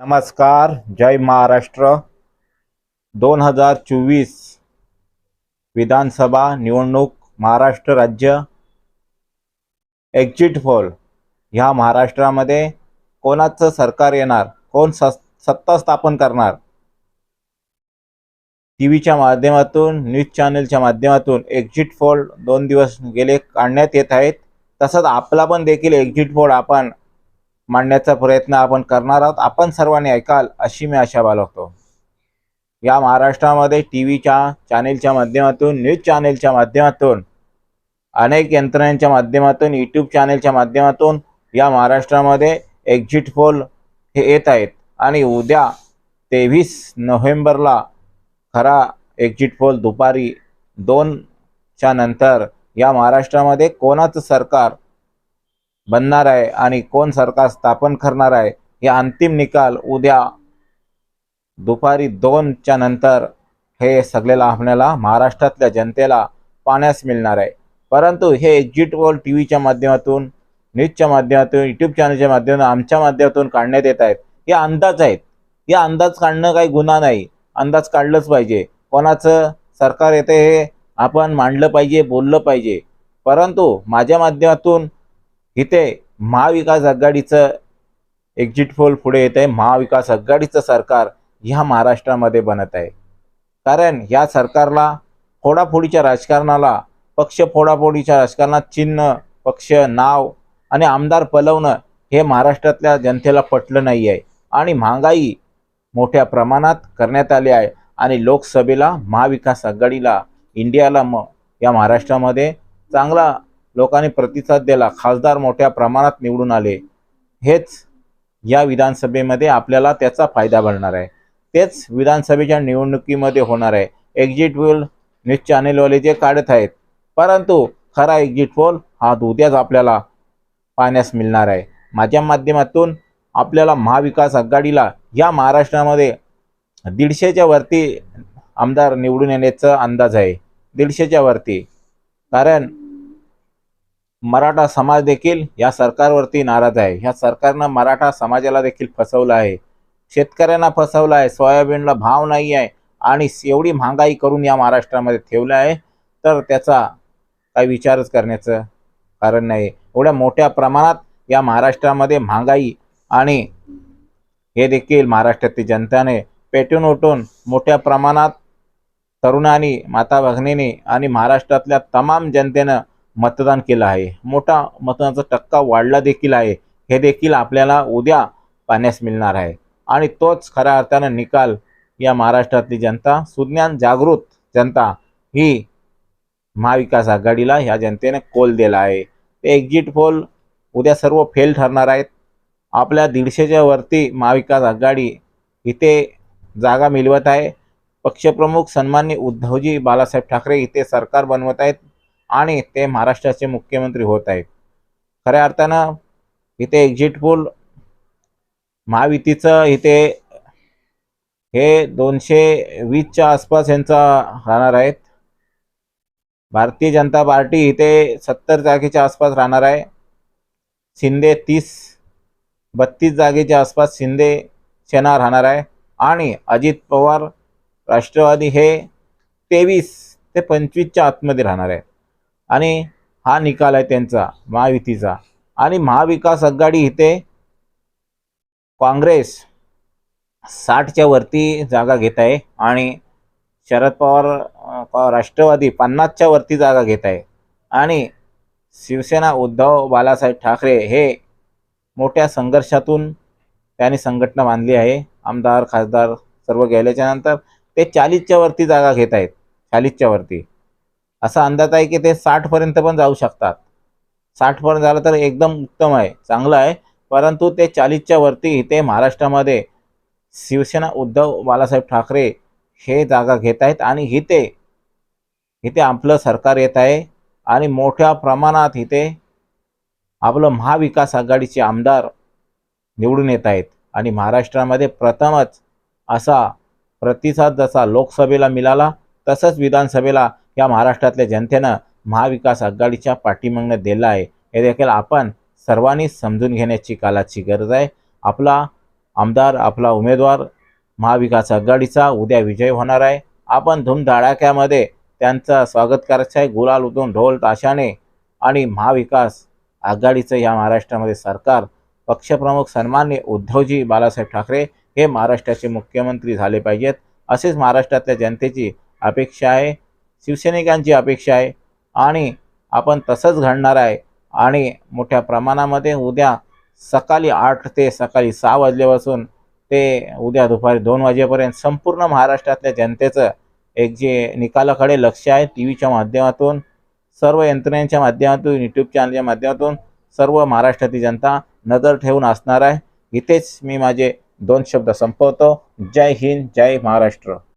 नमस्कार जय महाराष्ट्र. दोन हजार चोवीस विधानसभा निवडणूक महाराष्ट्र राज्य एक्झिट पोल ह्या महाराष्ट्रामध्ये कोणाचं सरकार येणार? कोण स सत्ता स्थापन करणार? टी व्हीच्या माध्यमातून न्यूज चॅनलच्या माध्यमातून एक्झिट पोल दोन दिवस गेले काढण्यात येत आहेत. तसंच आपला पण देखील एक्झिट पोल आपण मांडण्याचा प्रयत्न आपण करणार आहोत. आपण सर्वांनी ऐकाल अशी मी आशा बाळगतो. या महाराष्ट्रामध्ये टी व्हीच्या चॅनेलच्या माध्यमातून न्यूज चॅनेलच्या माध्यमातून अनेक यंत्रणेच्या माध्यमातून यूट्यूब चॅनेलच्या माध्यमातून या महाराष्ट्रामध्ये एक्झिट पोल हे येत आहेत. आणि उद्या तेवीस नोव्हेंबरला खरा एक्झिट पोल दुपारी दोनच्या नंतर या महाराष्ट्रामध्ये कोणाचं सरकार बनणार आहे आणि कोण सरकार स्थापन करणार आहे हे अंतिम निकाल उद्या दुपारी दोनच्या नंतर हे सगळेला आपल्याला महाराष्ट्रातल्या जनतेला पाहण्यास मिळणार आहे. परंतु हे एक्झिट पोल टी व्हीच्या माध्यमातून न्यूजच्या माध्यमातून यूट्यूब चॅनलच्या माध्यमातून आमच्या माध्यमातून काढण्यात येत आहेत. हे अंदाज आहेत. या अंदाज काढणं काही गुन्हा नाही. अंदाज काढलंच पाहिजे. कोणाचं सरकार येते हे आपण मांडलं पाहिजे बोललं पाहिजे. परंतु माझ्या माध्यमातून इथे महाविकास आघाडीचं एक्झिट पोल पुढे येत आहे महाविकास आघाडीचं सरकार ह्या महाराष्ट्रामध्ये बनत आहे. कारण ह्या सरकारला फोडाफोडीच्या राजकारणाला पक्ष फोडाफोडीच्या राजकारणात चिन्ह पक्ष नाव आणि आमदार पलवणं हे महाराष्ट्रातल्या जनतेला पटलं नाही आहे आणि महागाई मोठ्या प्रमाणात करण्यात आली आहे. आणि लोकसभेला महाविकास आघाडीला इंडियाला म या महाराष्ट्रामध्ये चांगला लोकांनी प्रतिसाद दिला खासदार मोठ्या प्रमाणात निवडून आले. हेच या विधानसभेमध्ये आपल्याला त्याचा फायदा भरणार आहे. तेच विधानसभेच्या निवडणुकीमध्ये होणार आहे. एक्झिट पोल न्यूज चॅनेलवाले जे काढत आहेत. परंतु खरा एक्झिट पोल हा उद्याच आपल्याला पाहण्यास मिळणार आहे. माझ्या माध्यमातून आपल्याला महाविकास आघाडीला या महाराष्ट्रामध्ये दीडशेच्या वरती आमदार निवडून येण्याचा अंदाज आहे. दीडशेच्या वरती. कारण मराठा समाज देखील या सरकारवरती नाराज आहे. ह्या सरकारनं मराठा समाजाला देखील फसवलं आहे. शेतकऱ्यांना फसवलं आहे. सोयाबीनला भाव नाही आहे. आणि एवढी महागाई करून या महाराष्ट्रामध्ये ठेवलं आहे. तर त्याचा काही विचारच करण्याचं कारण नाही. एवढ्या मोठ्या प्रमाणात या महाराष्ट्रामध्ये महागाई आणि हे देखील महाराष्ट्रातील जनतेने पेटून उठून मोठ्या प्रमाणात तरुणांनी माता भगिनीने आणि महाराष्ट्रातल्या तमाम जनतेनं मतदान केलं आहे. मोठा मतदानाचा टक्का वाढला देखील आहे. हे देखील आपल्याला उद्या पाहण्यास मिळणार आहे. आणि तोच खऱ्या अर्थानं निकाल या महाराष्ट्रातली जनता सुज्ञान जागृत जनता ही महाविकास आघाडीला ह्या जनतेने कोल दिला आहे. ते एक्झिट पोल उद्या सर्व फेल ठरणार आहेत. आपल्या दीडशेच्या वरती महाविकास आघाडी इथे जागा मिळवत आहे. पक्षप्रमुख सन्माननीय उद्धवजी बाळासाहेब ठाकरे इथे सरकार बनवत आहेत. आणि ते महाराष्ट्राचे मुख्यमंत्री होत आहेत. खऱ्या अर्थानं इथे एक्झिट पोल महायुतीचं इथे हे दोनशे वीसच्या आसपास यांचा राहणार आहेत. भारतीय जनता पार्टी इथे सत्तर जागेच्या आसपास राहणार आहे. शिंदे तीस बत्तीस जागेच्या आसपास शिंदे सेना राहणार आहे. आणि अजित पवार राष्ट्रवादी हे तेवीस ते पंचवीसच्या आतमध्ये राहणार आहे. आणि हा निकाल आहे त्यांचा महायुतीचा. आणि महाविकास आघाडी इथे काँग्रेस साठच्या वरती जागा घेत आहे आणि शरद पवार राष्ट्रवादी पन्नासच्या वरती जागा घेत आहे. आणि शिवसेना उद्धव बालासाहेब ठाकरे हे मोठ्या संघर्षातून त्यांनी संघटना बांधली आहे. आमदार खासदार सर्व गेल्याच्यानंतर ते चाळीसच्या वरती जागा घेत आहेत. चाळीसच्या वरती. असा अंदाज आहे की ते साठपर्यंत पण जाऊ शकतात. साठपर्यंत झालं तर एकदम उत्तम आहे चांगलं आहे. परंतु ते चाळीसच्या वरती इथे महाराष्ट्रामध्ये शिवसेना उद्धव बाळासाहेब ठाकरे हे जागा घेत आहेत आणि इथे इथे आपलं सरकार येत आहे आणि मोठ्या प्रमाणात इथे आपलं महाविकास आघाडीचे आमदार निवडून येत आहेत. आणि महाराष्ट्रामध्ये प्रथमच असा प्रतिसाद जसा लोकसभेला मिळाला तसंच विधानसभेला या महाराष्ट्रातल्या जनतेनं महाविकास आघाडीच्या पाठीमागणं दिलं आहे. हे देखील आपण सर्वांनी समजून घेण्याची कालाची गरज आहे. आपला आमदार आपला उमेदवार महाविकास आघाडीचा उद्या विजय होणार आहे. आपण धूमधडाक्यामध्ये त्यांचं स्वागत करायचं आहे. गुलाल उदून ढोल ताशाने आणि महाविकास आघाडीचं या महाराष्ट्रामध्ये सरकार. पक्षप्रमुख सन्मान्य उद्धवजी बाळासाहेब ठाकरे हे महाराष्ट्राचे मुख्यमंत्री झाले पाहिजेत. असेच महाराष्ट्रातल्या जनतेची अपेक्षा आहे. शिवसैनिकांची अपेक्षा आहे. आणि आपण तसंच घडणार आहे. आणि मोठ्या प्रमाणामध्ये उद्या सकाळी आठ ते सकाळी सहा वाजल्यापासून ते उद्या दुपारी दोन वाजेपर्यंत संपूर्ण महाराष्ट्रातल्या जनतेचं एक जे निकालाकडे लक्ष आहे टी व्हीच्या माध्यमातून सर्व यंत्रणेच्या माध्यमातून यूट्यूब चॅनलच्या माध्यमातून सर्व महाराष्ट्रातील जनता नजर ठेवून असणार आहे. इथेच मी माझे दोन शब्द संपवतो. जय हिंद जय महाराष्ट्र.